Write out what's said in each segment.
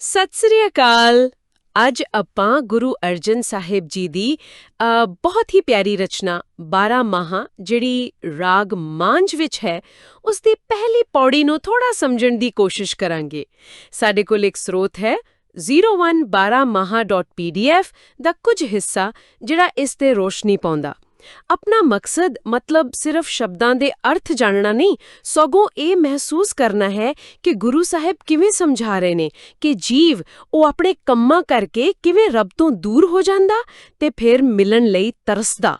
ਸਤਿ ਸ੍ਰੀ ਅਕਾਲ। ਅੱਜ ਆਪਾਂ ਗੁਰੂ ਅਰਜਨ ਸਾਹਿਬ ਜੀ ਦੀ ਬਹੁਤ ਹੀ ਪਿਆਰੀ ਰਚਨਾ 12 ਮਾਹਾਂ, ਜਿਹੜੀ ਰਾਗ ਮਾਂਝ ਵਿੱਚ ਹੈ ਉਸ ਦੀ ਪਹਿਲੀ ਪੌੜੀ ਨੂੰ ਥੋੜਾ ਸਮਝਣ ਦੀ ਕੋਸ਼ਿਸ਼ ਕਰਾਂਗੇ। ਸਾਡੇ ਕੋਲ ਇੱਕ ਸਰੋਤ ਹੈ 0112maha.pdf ਦਾ ਕੁਝ ਹਿੱਸਾ, ਜਿਹੜਾ ਇਸ ਤੇ ਰੋਸ਼ਨੀ ਪਾਉਂਦਾ। ਆਪਣਾ ਮਕਸਦ ਮਤਲਬ ਸਿਰਫ ਸ਼ਬਦਾਂ ਦੇ ਅਰਥ ਜਾਣਨਾ ਨਹੀਂ, ਸਗੋਂ ਇਹ ਮਹਿਸੂਸ ਕਰਨਾ ਹੈ ਕਿ ਗੁਰੂ ਸਾਹਿਬ ਕਿਵੇਂ ਸਮਝਾ ਰਹੇ ਨੇ ਕਿ ਜੀਵ ਉਹ ਆਪਣੇ ਕੰਮਾਂ ਕਰਕੇ ਕਿਵੇਂ ਰੱਬ ਤੋਂ ਦੂਰ ਹੋ ਜਾਂਦਾ ਤੇ ਫਿਰ ਮਿਲਣ ਲਈ ਤਰਸਦਾ।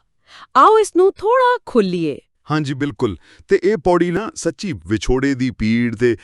ਆਓ ਇਸ ਨੂੰ ਥੋੜਾ ਖੋਲੀਏ। ਹਾਂਜੀ, ਬਿਲਕੁਲ। ਤੇ ਇਹ ਪੌੜੀ ਨਾ ਸੱਚੀ ਵਿਛੋੜੇ ਦੀ ਪੀੜ ਤੇ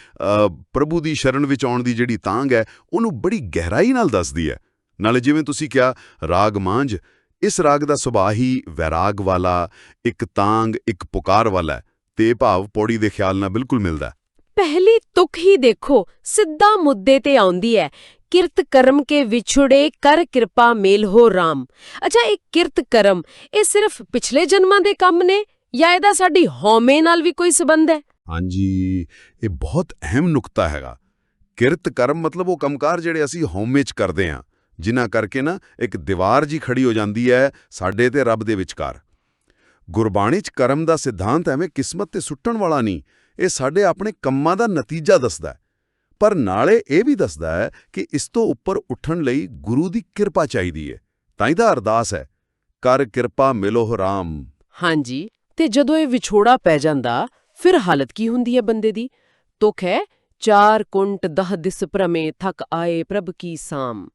ਪ੍ਰਭੂ ਦੀ ਸ਼ਰਨ ਵਿੱਚ ਆਉਣ ਦੀ ਜਿਹੜੀ ਤਾਂਗ ਹੈ, ਉਹਨੂੰ ਬੜੀ ਗਹਿਰਾਈ ਨਾਲ ਦੱਸਦੀ ਹੈ। ਨਾਲੇ ਜਿਵੇਂ ਤੁਸੀਂ ਕਿਹਾ ਰਾਗ ਮਾਂਝ ਇਸ ਰਾਗ ਦਾ ਸੁਭਾਅ ਹੀ ਵੈਰਾਗ ਵਾਲਾ ਇੱਕ ਤਾਂਗ ਇੱਕ ਪੁਕਾਰ ਵਾਲਾ ਤੇ ਭਾਵ ਪੌੜੀ ਦੇ ਖਿਆਲ ਨਾਲ ਬਿਲਕੁਲ ਮਿਲਦਾ। ਪਹਿਲੀ ਤੁਕ ਹੀ ਦੇਖੋ ਸਿੱਧਾ ਮੁੱਦੇ ਤੇ ਆਉਂਦੀ ਹੈ। ਕਿਰਤ ਕਰਮ ਕੇ ਵਿਛੜੇ ਕਰ ਕਿਰਪਾ ਮੇਲ ਹੋ RAM ਅੱਛਾ ਇਹ ਕਿਰਤ ਕਰਮ ਇਹ ਸਿਰਫ ਪਿਛਲੇ ਜਨਮਾਂ ਦੇ ਕੰਮ ਨੇ ਜਾਂ ਇਹਦਾ ਸਾਡੀ ਹਉਮੈ ਨਾਲ ਵੀ ਕੋਈ ਸਬੰਧ ਹੈ? ਹਾਂਜੀ ਇਹ ਬਹੁਤ ਅਹਿਮ ਨੁਕਤਾ ਹੈਗਾ। ਕਿਰਤ ਕਰਮ ਮਤਲਬ ਉਹ ਕੰਮਕਾਰ ਜਿਹੜੇ ਅਸੀਂ ਹਉਮੈ 'ਚ ਕਰਦੇ ਹਾਂ। ਜਿਨ੍ਹਾਂ ਕਰਕੇ ਨਾ ਇੱਕ ਦੀਵਾਰ ਜੀ ਖੜੀ ਹੋ ਜਾਂਦੀ ਹੈ ਸਾਡੇ ਤੇ ਰੱਬ ਦੇ ਵਿਚਕਾਰ। ਗੁਰਬਾਣੀ 'ਚ ਕਰਮ ਦਾ ਸਿਧਾਂਤ ਐਵੇਂ ਕਿਸਮਤ ਤੇ ਸੁੱਟਣ ਵਾਲਾ ਨਹੀਂ, ਇਹ ਸਾਡੇ ਆਪਣੇ ਕੰਮਾਂ ਦਾ ਨਤੀਜਾ ਦੱਸਦਾ ਪਰ ਨਾਲੇ ਇਹ ਵੀ ਦੱਸਦਾ ਹੈ ਕਿ ਇਸ ਤੋਂ ਉੱਪਰ ਉੱਠਣ ਲਈ ਗੁਰੂ ਦੀ ਕਿਰਪਾ ਚਾਹੀਦੀ ਹੈ, ਤਾਂ ਹੀ ਤਾਂ ਅਰਦਾਸ ਹੈ, ਕਰ ਕਿਰਪਾ ਮਿਲੋ ਰਾਮ। ਹਾਂਜੀ, ਤੇ ਜਦੋਂ ਇਹ ਵਿਛੋੜਾ ਪੈ ਜਾਂਦਾ, ਫਿਰ ਹਾਲਤ ਕੀ ਹੁੰਦੀ ਹੈ ਬੰਦੇ ਦੀ? ਤੁਕ ਹੈ, ਚਾਰ ਕੁੰਟ ਦਹ ਦਿਸ ਭ੍ਰਮੇ, ਥਕ ਆਏ ਪ੍ਰਭ ਕੀ ਸਾਮ।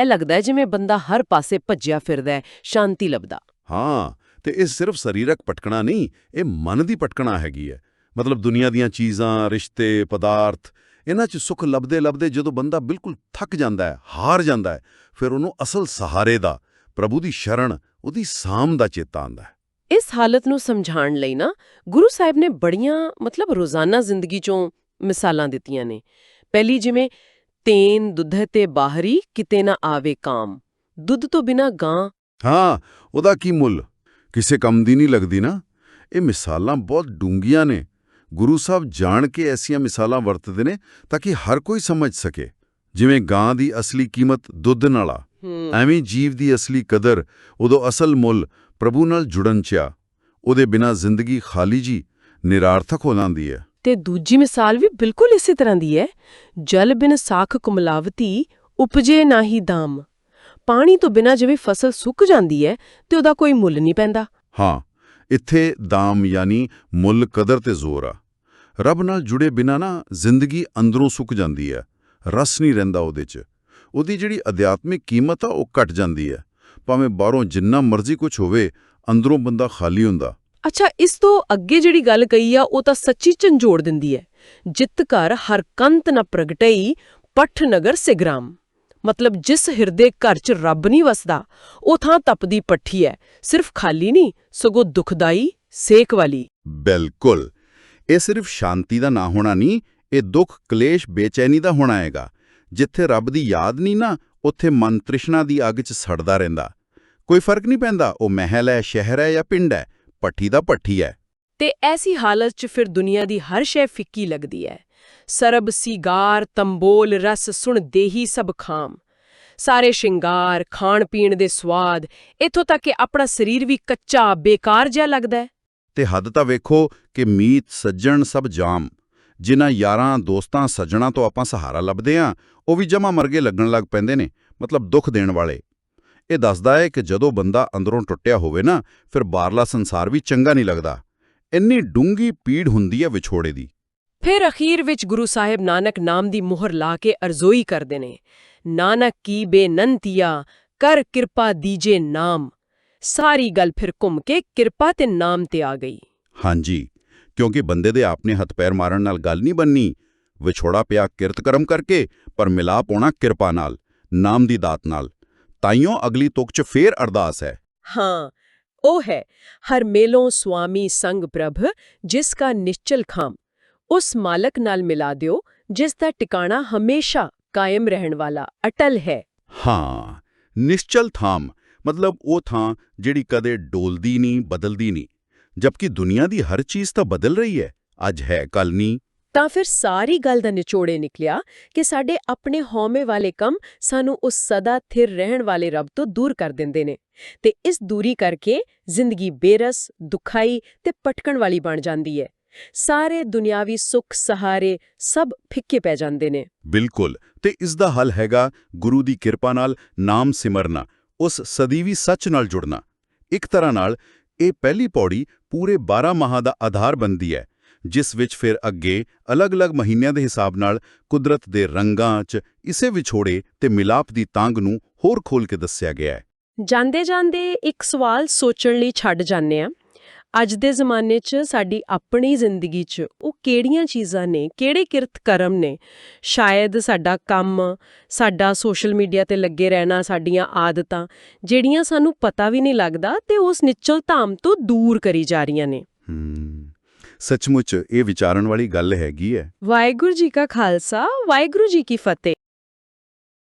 ਇਹ ਲੱਗਦਾ ਹੈ ਜਿਵੇਂ ਬੰਦਾ ਹਰ ਪਾਸੇ ਭੱਜਿਆ ਫਿਰਦਾ ਹੈ ਸ਼ਾਂਤੀ ਲੱਭਦਾ। ਹਾਂ ਤੇ ਇਹ ਸਿਰਫ ਸਰੀਰਕ ਭਟਕਣਾ ਨਹੀਂ ਇਹ ਮਨ ਦੀ ਭਟਕਣਾ ਹੈਗੀ ਹੈ। ਮਤਲਬ ਦੁਨੀਆ ਦੀਆਂ ਚੀਜ਼ਾਂ ਰਿਸ਼ਤੇ ਪਦਾਰਥ ਇਹਨਾਂ 'ਚ ਸੁੱਖ ਲੱਭਦੇ ਲੱਭਦੇ ਜਦੋਂ ਬੰਦਾ ਬਿਲਕੁਲ ਥੱਕ ਜਾਂਦਾ ਹੈ ਹਾਰ ਜਾਂਦਾ ਹੈ ਫਿਰ ਉਹਨੂੰ ਅਸਲ ਸਹਾਰੇ ਦਾ ਪ੍ਰਭੂ ਦੀ ਸ਼ਰਣ ਉਹਦੀ ਸਾਮ ਦਾ ਚੇਤਾ ਆਉਂਦਾ ਹੈ। ਇਸ ਹਾਲਤ ਨੂੰ ਸਮਝਾਉਣ ਲਈ ਨਾ ਗੁਰੂ ਸਾਹਿਬ ਨੇ ਬੜੀਆਂ ਮਤਲਬ ਰੋਜ਼ਾਨਾ ਜ਼ਿੰਦਗੀ ਚੋਂ ਮਿਸਾਲਾਂ ਦਿੱਤੀਆਂ ਨੇ। ਪਹਿਲੀ ਜਿਵੇਂ ਤੇਨ ਦੁੱਧ ਤੇ ਬਾਹਰੀ ਕਿਤੇ ਨਾ ਆਵੇ ਕਾਮ। ਦੁੱਧ ਤੋਂ ਬਿਨਾ ਗਾਂ। ਹਾਂ ਉਹਦਾ ਕੀ ਮੁੱਲ? ਕਿਸੇ ਕੰਮ ਦੀ ਨਹੀਂ ਲੱਗਦੀ ਨਾ। ਇਹ ਮਿਸਾਲਾਂ ਬਹੁਤ ਡੂੰਘੀਆਂ ਨੇ। ਗੁਰੂ ਸਾਹਿਬ ਜਾਣ ਕੇ ਐਸੀਆਂ ਮਿਸਾਲਾਂ ਵਰਤਦੇ ਨੇ ਤਾਂ ਕਿ ਹਰ ਕੋਈ ਸਮਝ ਸਕੇ। ਜਿਵੇਂ ਗਾਂ ਦੀ ਅਸਲੀ ਕੀਮਤ ਦੁੱਧ ਨਾਲਾ ਐਵੇਂ ਜੀਵ ਦੀ ਅਸਲੀ ਕਦਰ ਉਦੋਂ ਅਸਲ ਮੁੱਲ ਪ੍ਰਭੂ ਨਾਲ ਜੁੜਨ ਚ ਆ। ਉਹਦੇ ਬਿਨਾ ਜ਼ਿੰਦਗੀ ਖਾਲੀ ਜੀ ਨਿਰਾਰਥਕ ਹੋ ਜਾਂਦੀ ਹੈ। ਤੇ ਦੂਜੀ ਮਿਸਾਲ ਵੀ ਬਿਲਕੁਲ ਇਸੇ ਤਰ੍ਹਾਂ ਦੀ ਹੈ। ਜਲ ਬਿਨ ਸਾਖ ਕੁਮਲਾਵਤੀ ਉਪਜੇ ਨਾਹੀ ਦਾਮ। ਪਾਣੀ ਤੋਂ ਬਿਨਾਂ ਜਿਵੇਂ ਫਸਲ ਸੁੱਕ ਜਾਂਦੀ ਹੈ ਤੇ ਉਹਦਾ ਕੋਈ ਮੁੱਲ ਨਹੀਂ ਪੈਂਦਾ। ਹਾਂ, ਇੱਥੇ ਦਾਮ ਯਾਨੀ ਮੁੱਲ ਕਦਰ ਤੇ ਜ਼ੋਰ ਆ। ਰੱਬ ਨਾਲ ਜੁੜੇ ਬਿਨਾਂ ਨਾ ਜ਼ਿੰਦਗੀ ਅੰਦਰੋਂ ਸੁੱਕ ਜਾਂਦੀ ਹੈ। ਰਸ ਨਹੀਂ ਰਹਿੰਦਾ ਉਹਦੇ 'ਚ। ਉਹਦੀ ਜਿਹੜੀ ਅਧਿਆਤਮਿਕ ਕੀਮਤ ਆ, ਉਹ ਘਟ ਜਾਂਦੀ ਹੈ। ਭਾਵੇਂ ਬਾਹਰੋਂ ਜਿੰਨਾ ਮਰਜ਼ੀ ਕੁਝ ਹੋਵੇ, ਅੰਦਰੋਂ ਬੰਦਾ ਖਾਲੀ ਹੁੰਦਾ। ਅੱਛਾ, ਇਸ ਤੋਂ ਅੱਗੇ ਜਿਹੜੀ ਗੱਲ ਕਹੀ ਆ, ਉਹ ਤਾਂ ਸੱਚੀ ਝੰਜੋੜ ਦਿੰਦੀ ਹੈ ਜਿੱਤ ਘਰ ਹਰ ਕੰਤ ਨ ਪ੍ਰਗਟਈ, ਪਠ ਨਗਰ ਸਿਗਰਾਮ। ਮਤਲਬ ਜਿਸ ਹਿਰਦੇ ਘਰ 'ਚ ਰੱਬ ਨਹੀਂ ਵਸਦਾ, ਉਹ ਥਾਂ ਤਪਦੀ ਪੱਠੀ ਹੈ ਸਿਰਫ ਖਾਲੀ ਨਹੀਂ ਸਗੋਂ ਦੁਖਦਾਈ, ਸੇਕ ਵਾਲੀ। ਬਿਲਕੁਲ। ਇਹ ਸਿਰਫ ਸ਼ਾਂਤੀ ਦਾ ਨਾ ਹੋਣਾ ਨਹੀਂ ਇਹ ਦੁੱਖ, ਕਲੇਸ਼, ਬੇਚੈਨੀ ਦਾ ਹੋਣਾ ਹੈਗਾ। ਜਿੱਥੇ ਰੱਬ ਦੀ ਯਾਦ ਨਹੀਂ ਨਾ, ਉੱਥੇ ਮਨ ਤ੍ਰਿਸ਼ਨਾ ਦੀ ਅੱਗ 'ਚ ਸੜਦਾ ਰਹਿੰਦਾ। ਕੋਈ ਫ਼ਰਕ ਨਹੀਂ ਪੈਂਦਾ, ਉਹ ਮਹਿਲ ਹੈ ਸ਼ਹਿਰ ਹੈ ਜਾਂ ਪਿੰਡ ਹੈ ਪੱਠੀ ਦਾ ਪੱਠੀ ਹੈ। ਤੇ ਐਸੀ ਹਾਲਤ 'ਚ ਫਿਰ ਦੁਨੀਆ ਦੀ ਹਰ ਸ਼ੈ ਫਿੱਕੀ ਲੱਗਦੀ ਹੈ। ਸਰਬ ਸੀਗਾਰ ਤੰਬੋਲ ਰਸ ਸੁਣ ਦੇਹੀ ਸਭ ਖਾਮ। ਸਾਰੇ ਸ਼ਿੰਗਾਰ ਖਾਣ ਪੀਣ ਦੇ ਸਵਾਦ ਇਥੋਂ ਤੱਕ ਕਿ ਆਪਣਾ ਸਰੀਰ ਵੀ ਕੱਚਾ ਬੇਕਾਰ ਜਿਹਾ ਲੱਗਦਾ ਹੈ। ਤੇ ਹੱਦ ਤਾਂ ਵੇਖੋ ਕਿ ਮੀਤ ਸੱਜਣ ਸਭ ਜਾਮ। ਜਿਨ੍ਹਾਂ ਯਾਰਾਂ ਦੋਸਤਾਂ ਸੱਜਣਾ ਤੋਂ ਆਪਾਂ ਸਹਾਰਾ ਲੱਭਦੇ ਆਂ ਉਹ ਵੀ ਜਮਾ ਮਰਗੇ ਲੱਗਣ ਲੱਗ ਪੈਂਦੇ ਨੇ ਮਤਲਬ ਦੁੱਖ ਦੇਣ ਵਾਲੇ। ਇਹ ਦੱਸਦਾ ਹੈ ਕਿ ਜਦੋਂ ਬੰਦਾ ਅੰਦਰੋਂ ਟੁੱਟਿਆ ਹੋਵੇ ਨਾ ਫਿਰ ਬਾਹਰਲਾ ਸੰਸਾਰ ਵੀ ਚੰਗਾ ਨਹੀਂ ਲੱਗਦਾ। ਇੰਨੀ ਡੂੰਗੀ ਪੀੜ ਹੁੰਦੀ ਹੈ ਵਿਛੋੜੇ ਦੀ। ਫਿਰ ਅਖੀਰ ਵਿੱਚ ਗੁਰੂ ਸਾਹਿਬ ਨਾਨਕ ਨਾਮ ਦੀ ਮੁਹਰ ਲਾ ਕੇ ਅਰਜ਼ੋਈ ਕਰਦੇ ਨੇ ਨਾਨਕ ਕੀ ਬੇਨੰਤੀਆ ਕਰ ਕਿਰਪਾ ਦੀਜੇ ਨਾਮ। ਸਾਰੀ ਗੱਲ ਫਿਰ ਘੁੰਮ ਕੇ ਕਿਰਪਾ ਤੇ ਨਾਮ ਤੇ ਆ ਗਈ। ਹਾਂਜੀ ਕਿਉਂਕਿ ਬੰਦੇ ਦੇ ਆਪਣੇ ਹੱਥ ਪੈਰ ਮਾਰਨ ਨਾਲ ਗੱਲ ਨਹੀਂ ਬੰਨੀ ਵਿਛੋੜਾ ਪਿਆ ਕਿਰਤ ਕਰਮ ਕਰਕੇ ਪਰ ਮਿਲਾਪ ਹੋਣਾ ਕਿਰਪਾ ਨਾਲ ਨਾਮ ਦੀ ਦਾਤ ਨਾਲ। ਤਾਈਓ ਅਗਲੀ ਤੁਕ ਚ ਫੇਰ ਅਰਦਾਸ ਹੈ। ਹਾਂ ਉਹ ਹੈ ਹਰ ਮੇਲੋਂ ਸੁਆਮੀ ਸੰਗ ਪ੍ਰਭ ਜਿਸ ਕਾ ਨਿਸ਼ਚਲ ਖਾਮ। ਉਸ ਮਾਲਕ ਨਾਲ ਮਿਲਾ ਦਿਓ ਜਿਸ ਦਾ ਟਿਕਾਣਾ ਹਮੇਸ਼ਾ ਕਾਇਮ ਰਹਿਣ ਵਾਲਾ ਅਟਲ ਹੈ। ਹਾਂ ਨਿਸ਼ਚਲ ਥਾਮ ਮਤਲਬ ਉਹ ਥਾਂ ਜਿਹੜੀ ਕਦੇ ਡੋਲਦੀ ਨਹੀਂ ਬਦਲਦੀ ਨਹੀਂ। ਜਦਕਿ ਦੁਨੀਆ ਦੀ ਹਰ ਚੀਜ਼ ਤਾਂ ਬਦਲ ਰਹੀ ਹੈ ਅੱਜ ਹੈ ਕੱਲ ਨਹੀਂ। ਤਾਂ ਫਿਰ ਸਾਰੀ ਗੱਲ ਦਾ ਨਿਚੋੜੇ ਨਿਕਲਿਆ ਕਿ ਸਾਡੇ ਆਪਣੇ ਹਉਮੈ ਵਾਲੇ ਕੰਮ ਸਾਨੂੰ ਉਸ ਸਦਾ ਥਿਰ ਰਹਿਣ ਵਾਲੇ ਰੱਬ ਤੋਂ ਦੂਰ ਕਰ ਦਿੰਦੇ ਨੇ ਤੇ ਇਸ ਦੂਰੀ ਕਰਕੇ ਜ਼ਿੰਦਗੀ ਬੇਰਸ, ਦੁਖਾਈ ਤੇ ਪਟਕਣ ਵਾਲੀ ਬਣ ਜਾਂਦੀ ਹੈ। ਸਾਰੇ ਦੁਨਿਆਵੀ ਸੁੱਖ ਸਹਾਰੇ ਸਭ ਫਿੱਕੇ ਪੈ ਜਾਂਦੇ ਨੇ। ਬਿਲਕੁਲ, ਤੇ ਇਸ ਦਾ ਹੱਲ ਹੈਗਾ ਗੁਰੂ ਦੀ ਕਿਰਪਾ ਨਾਲ ਨਾਮ ਸਿਮਰਨਾ, ਉਸ ਸਦੀਵੀ ਸੱਚ ਨਾਲ ਜੁੜਨਾ। ਇੱਕ ਤਰ੍ਹਾਂ ਨਾਲ ਇਹ ਪਹਿਲੀ ਪੌੜੀ ਪੂਰੇ 12 ਮਾਹਾਂ ਦਾ ਆਧਾਰ ਬੰਦੀ ਹੈ ਜਿਸ ਵਿੱਚ ਫਿਰ ਅੱਗੇ ਅਲੱਗ-ਅਲੱਗ ਮਹੀਨਿਆਂ ਦੇ ਹਿਸਾਬ ਨਾਲ ਕੁਦਰਤ ਦੇ ਰੰਗਾਂ 'ਚ ਇਸੇ ਵਿਛੋੜੇ ਤੇ ਮਿਲਾਪ ਦੀ ਤਾਂਗ ਨੂੰ ਹੋਰ ਖੋਲ ਕੇ ਦੱਸਿਆ ਗਿਆ ਹੈ। ਜਾਂਦੇ ਜਾਂਦੇ ਇੱਕ ਸਵਾਲ ਸੋਚਣ ਲਈ ਛੱਡ ਜਾਂਦੇ ਆ ਅੱਜ ਦੇ ਜ਼ਮਾਨੇ 'ਚ ਸਾਡੀ ਆਪਣੀ ਜ਼ਿੰਦਗੀ 'ਚ ਉਹ ਕਿਹੜੀਆਂ ਚੀਜ਼ਾਂ ਨੇ ਕਿਹੜੇ ਕਿਰਤ ਕਰਮ ਨੇ? ਸ਼ਾਇਦ ਸਾਡਾ ਕੰਮ ਸਾਡਾ ਸੋਸ਼ਲ ਮੀਡੀਆ ਤੇ ਲੱਗੇ ਰਹਿਣਾ ਸਾਡੀਆਂ ਆਦਤਾਂ ਜਿਹੜੀਆਂ ਸਾਨੂੰ ਪਤਾ ਵੀ ਨਹੀਂ ਲੱਗਦਾ ਤੇ ਉਸ ਨਿਚਲ ਧਾਮ ਤੋਂ ਦੂਰ ਕਰੀ ਜਾ ਰਹੀਆਂ ਨੇ। ਸੱਚਮੁੱਚ ਇਹ ਵਿਚਾਰਨ ਵਾਲੀ ਗੱਲ ਹੈਗੀ ਹੈ। ਵਾਹਿਗੁਰੂ ਜੀ ਕਾ ਖਾਲਸਾ, ਵਾਹਿਗੁਰੂ ਜੀ ਕੀ ਫਤਿਹ।